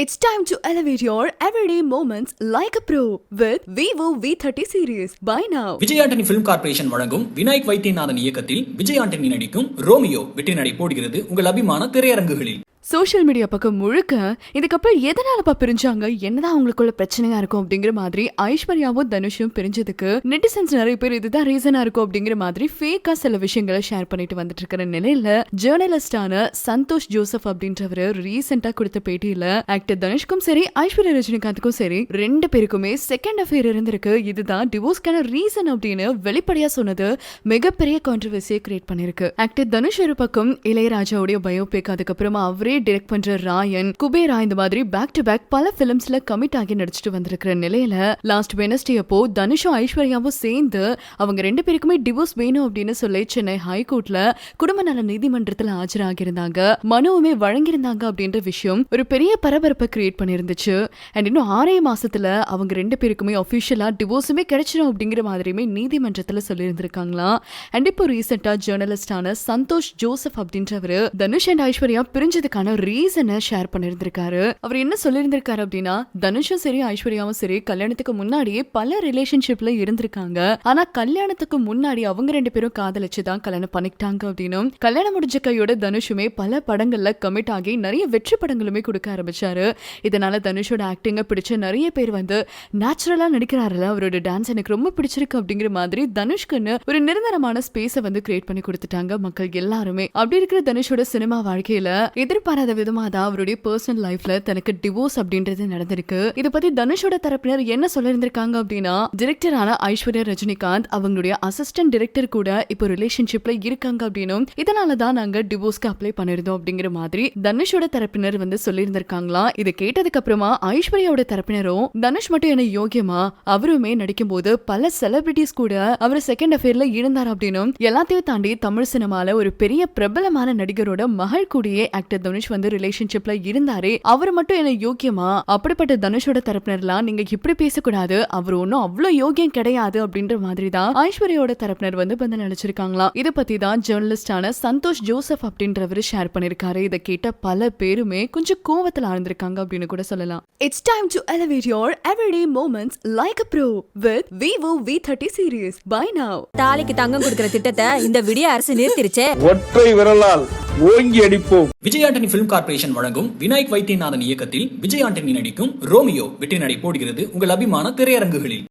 It's time to elevate your everyday moments like a pro with Vivo V30 series. Buy now. Vijay Antony film corporation வழங்கும் விநாயக் வைத்தியநாதன் இயக்கத்தில் விஜய் ஆண்டனி நடிக்கும் Romeo வெற்றி நடை போடுகிறது உங்கள் அபிமான திரையரங்குகளில் சோஷியல் மீடியா பக்கம் முழுக்க இதுக்கப்புறம் எதனாலப்பா பிரிஞ்சாங்க? என்னதான் அவங்களுக்குள்ள பிரச்சனையா இருக்கும் அப்படிங்கிற மாதிரி ஐஸ்வர்யாவும் தனுஷும் பிரிஞ்சதுக்கு நெட்டிசன்ஸ் நிறைய பேர் இதுதான் ரீசனா இருக்கும் அப்படிங்கிற மாதிரி ஃபேக்கா சில விஷயங்களை ஷேர் பண்ணிட்டு வந்துட்டு இருக்கிற நிலையில ஜேர்னலிஸ்டான சந்தோஷ் ஜோசப் அப்படின்றவரு ரீசெண்டா கொடுத்த பேட்டியில ஆக்டர் தனுஷ்க்கும் சரி ஐஸ்வர்யா ரஜினிகாந்துக்கும் சரி ரெண்டு பேருக்குமே செகண்ட் அஃபேர் இருந்திருக்கு. இதுதான் டிவோர்ஸ்க்கான ரீசன் அப்படின்னு வெளிப்படையா சொன்னது மிகப்பெரிய கான்ட்ரவர்சியை கிரியேட் பண்ணிருக்கு ஆக்டர் தனுஷ் ஒரு பக்கம் இளையராஜாவுடைய பயோபிக் அதுக்கப்புறமா அவரே டிரெக்ட் பண்ற ராயன் குபேரா இந்த மாதிரி பேக் டு பேக் பல பிலிம்ஸ்ல கமிட் ஆகி நடிச்சிட்டு வந்திருக்கிற நிலையில லாஸ்ட் வெனஸ்டே அப்போ தனுஷும் ஐஸ்வர்யாவும் சேர்ந்து அவங்க ரெண்டு பேருக்குமே டிவோர்ஸ் வேணும் அப்படின்னு சொல்லி சென்னை ஹைகோர்ட்ல குடும்ப நல நீதிமன்றத்துல ஆஜராகியிருந்தாங்க. மனுவுமே வழங்கியிருந்தாங்க அப்படின்ற விஷயம் ஒரு பெரிய பரபரப்பை கிரியேட் பண்ணியிருந்துச்சு. அண்ட் இன்னும் ஆறே மாசத்துல அவங்க ரெண்டு பேருக்குமே அஃபிஷியலா டிவோர்ஸுமே கிடைச்சிடும் அப்படிங்கிற மாதிரியுமே நீதிமன்றத்துல சொல்லியிருந்திருக்காங்களாம் அண்ட் இப்போ ரீசெண்டா ஜேர்னலிஸ்டான சந்தோஷ் ஜோசப் அப்படின்றவர் தனுஷ் அண்ட் ஐஸ்வர்யா அதுக்கான ரீசனை ஷேர் பண்ணியிருந்திருக்காரு அவர் என்ன சொல்லியிருந்திருக்காரு அப்படின்னா தனுஷும் சரி ஐஸ்வர்யாவும் சரி கல்யாணத்துக்கு முன்னாடியே பல ரிலேஷன்ஷிப்ல இருந்திருக்காங்க. ஆனா கல்யாணத்துக்கு முன்னாடி அவங்க ரெண்டு பேரும் காதலிச்சு தான் கல்யாணம் பண்ணிக்கிட்டாங்க அப்படின்னு கல்யாணம் முடிஞ்ச கையோட தனுஷுமே பல படங்கள்ல கமிட் ஆகி நிறைய வெற்றி படங்களுமே கொடுக்க ஆரம்பிச்சாரு. இதனால தனுஷோட ஆக்டிங்க பிடிச்ச நிறைய பேர் வந்து நேச்சுரலா நடிக்கிறாருல அவரோட டான்ஸ் எனக்கு ரொம்ப பிடிச்சிருக்கு அப்படிங்கிற மாதிரி தனுஷ்குன்னு ஒரு நிரந்தரமான ஸ்பேஸை வந்து கிரியேட் பண்ணி கொடுத்துட்டாங்க மக்கள் எல்லாருமே. அப்படி இருக்கிற தனுஷோட சினிமா வாழ்க்கையில எதிர்பாராத விதமா தான் அவருடைய பர்சனல் லைஃப்ல தனக்கு டிவோர்ஸ் அப்படின்றது நடந்திருக்கு. இத பத்தி தனுஷோட தரப்பினர் என்ன சொல்லியிருந்திருக்காங்க அப்படின்னா டிரெக்டரான ஐஸ்வர்யா ரஜினிகாந்த் அவங்களுடைய அசிஸ்டன்ட் டிரெக்டர் கூட இப்போ ரிலேஷன்ஷிப்ல இருக்காங்க அப்படின்னும் இதனால தான் நாங்க டிவோர்ஸ்க்கு அப்ளை பண்ணிருந்தோம் அப்படிங்கிற மாதிரி தனுஷோட தரப்பினர் வந்து சொல்லியிருந்திருக்காங்களா இதை கேட்டதுக்கு அப்புறமா ஐஸ்வர்யாவோட தரப்பினரும் தனுஷ் மட்டும் என்ன யோகியமா அவருமே நடிக்கும் போது பல செலிபிரிட்டிஸ் கூட அவர் செகண்ட் அஃபேர்ல இருந்தார் அப்படின்னும் எல்லாத்தையும் தாண்டி தமிழ் சினிமால ஒரு பெரிய பிரபலமான நடிகரோட மகள் கூடிய ஆக்டர் தனுஷ் வந்து ரிலேஷன்ஷிப்ல இருந்தாரே அவர் மட்டும் என்ன யோக்கியமா? அப்படிப்பட்ட தனுஷோட தரப்பினர்லாம் நீங்க இப்படி பேசக்கூடாது அவர் ஒன்னும் அவ்வளவு யோகியம் கிடையாது அப்படின்ற மாதிரி தான் ஐஸ்வர்யாவோட தரப்பினர் வந்து பதில் அளிச்சிருக்காங்களாம் இதை பத்தி தான் ஜேர்னலிஸ்டான சந்தோஷ் ஜோசப் அப்படின்றவர் ஷேர் பண்ணிருக்காரு. இதை கேட்ட பல பேருமே கொஞ்சம் கோவத்துல ஆழ்ந்திருக்காங்க அப்படின்னு கூட சொல்லலாம். It's time to elevate your everyday moments like a pro with Vivo V30 series. Buy now. தாலிக்கு தங்கம் கொடுக்கிற திட்டத்தை இந்த விடிய அரசு நிறுத்திருச்சே. ஒற்றை விரலால் ஓங்கி அடிப்போம் விஜய் ஆண்டனி பிலிம் கார்ப்பரேஷன் வழங்கும் விநாயக் வைத்தியநாதன் இயக்கத்தில் விஜய் ஆண்டனி நடிக்கும் ரோமியோ வெற்றி நடை போடுகிறது உங்கள் அபிமான திரையரங்குகளில்.